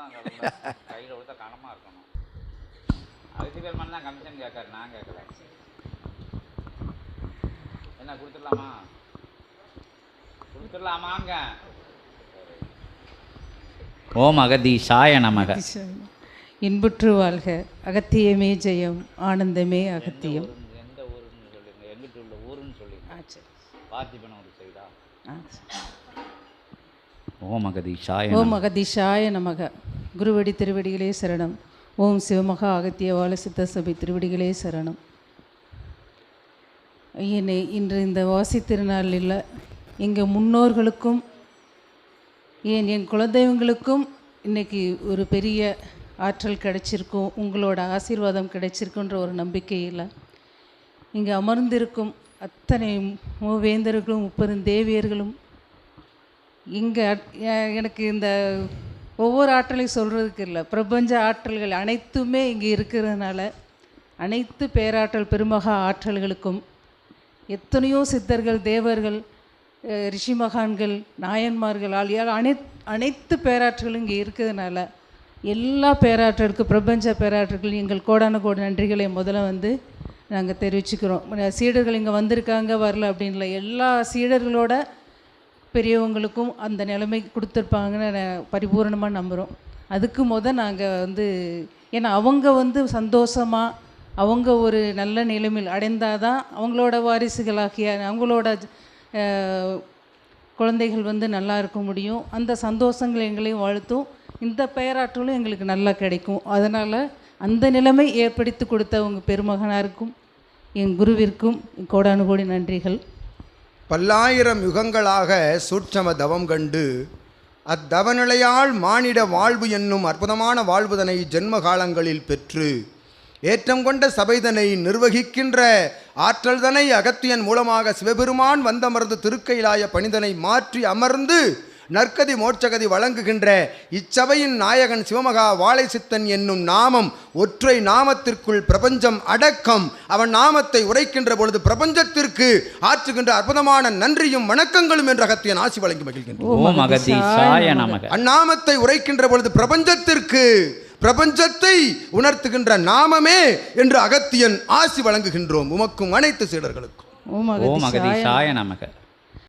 கனமெல்லாம் கையில் கொடுத்தா கனமாக இருக்கணும். அதுக்கு பேர் தான் கமிஷன் கேட்காரு நான் கேட்குறேன் என்ன கொடுத்துடலாமா? கொடுத்துடலாமாங்க. ஓம் அகதீஷாய நமக. இன்புற்று வாழ்க. அகத்தியமே ஜெயம். ஆனந்தமே அகத்தியம். எந்த ஊருன்னு சொல்லுங்க. எங்கிட்ட உள்ள ஊருன்னு சொல்லுங்க. ஆ, சரி. பார்த்திபன் ஒரு சைடா. ஓம் அகதீஷாய ஓம் அகதிஷாய நமக. குருவடி திருவடிகளே சரணம். ஓம் சிவமகா அகத்திய வாலசித்த சபை திருவடிகளே சரணம். ஐயனே இன்று இந்த வாசி திருநாளில் எங்கள் முன்னோர்களுக்கும் ஏன் என் குலதெய்வங்களுக்கும் இன்னைக்கு ஒரு பெரிய ஆற்றல் கிடைச்சிருக்கும் உங்களோட ஆசீர்வாதம் கிடைச்சிருக்குன்ற ஒரு நம்பிக்கையில் இங்கே அமர்ந்திருக்கும் அத்தனை மூவேந்தர்களும் முப்பெருந்தேவியர்களும் இங்கே எனக்கு இந்த ஒவ்வொரு ஆற்றலையும் சொல்கிறதுக்கு இல்லை. பிரபஞ்ச ஆற்றல்கள் அனைத்துமே இங்கே இருக்கிறதுனால அனைத்து பேராற்றல் பெருமகா ஆற்றல்களுக்கும் எத்தனையோ சித்தர்கள் தேவர்கள் ரிஷி மகான்கள் நாயன்மார்கள் ஆளியால் அனைத் அனைத்து பேராற்றலும் இங்கே இருக்கிறதுனால எல்லா பேராற்றலுக்கு பிரபஞ்ச பேராற்றல்கள் எங்கள் கோடான கோடி நன்றிகளை முதல்ல வந்து நாங்கள் தெரிவிச்சுக்கிறோம். சீடர்கள் இங்கே வந்திருக்காங்க வரல அப்படின்ல எல்லா சீடர்களோட பெரியவங்களுக்கும் அந்த நிலைமை கொடுத்துருப்பாங்கன்னு நான் பரிபூரணமாக நம்புகிறோம் அதுக்கு முத நாங்கள் வந்து ஏன்னா அவங்க வந்து சந்தோஷமாக அவங்க ஒரு நல்ல நிலைமையில் அடைந்தால் தான் அவங்களோட வாரிசுகளாகிய அவங்களோட குழந்தைகள் வந்து நல்லா இருக்க முடியும். அந்த சந்தோஷங்கள் எங்களையும் வாழ்த்தும். இந்த பெயராற்றலும் எங்களுக்கு நல்லா கிடைக்கும். அதனால் அந்த நிலைமை ஏற்படுத்தி கொடுத்த உங்கள் பெருமகனாருக்கும் என் குருவிற்கும் கோடானு கோடி நன்றிகள். பல்லாயிரம் யுகங்களாக சூட்சம தவம் கண்டு அத்தவநிலையால் மானிட வாழ்வு என்னும் அற்புதமான வாழ்வுதனை ஜென்ம காலங்களில் பெற்று ஏற்றம் கொண்ட சபைதனை நிர்வகிக்கின்ற ஆற்றல்தனை அகத்தியன் மூலமாக சிவபெருமான் வந்தமர்ந்து திருக்கையிலாய பணிதனை மாற்றி அமர்ந்து நற்கதி மோட்சகதி வழங்குகின்ற இச்சபையின் நாயகன் சிவமகா வாழை சித்தன் என்னும் நாமம் ஒற்றை நாமத்திற்குள் பிரபஞ்சம் அடக்கம். அவன் நாமத்தை உரைக்கின்ற பொழுது பிரபஞ்சத்திற்கு ஆற்றுகின்ற அற்புதமான நன்றியும் வணக்கங்களும் என்ற அகத்தியன் ஆசி வழங்கி நமக. அந்நாமத்தை உரைக்கின்ற பொழுது பிரபஞ்சத்திற்கு பிரபஞ்சத்தை உணர்த்துகின்ற நாமமே என்று அகத்தியன் ஆசி வழங்குகின்றோம். உமக்கும் அனைத்து சீடர்களுக்கும். ஓம் அகதீஷாய நமக.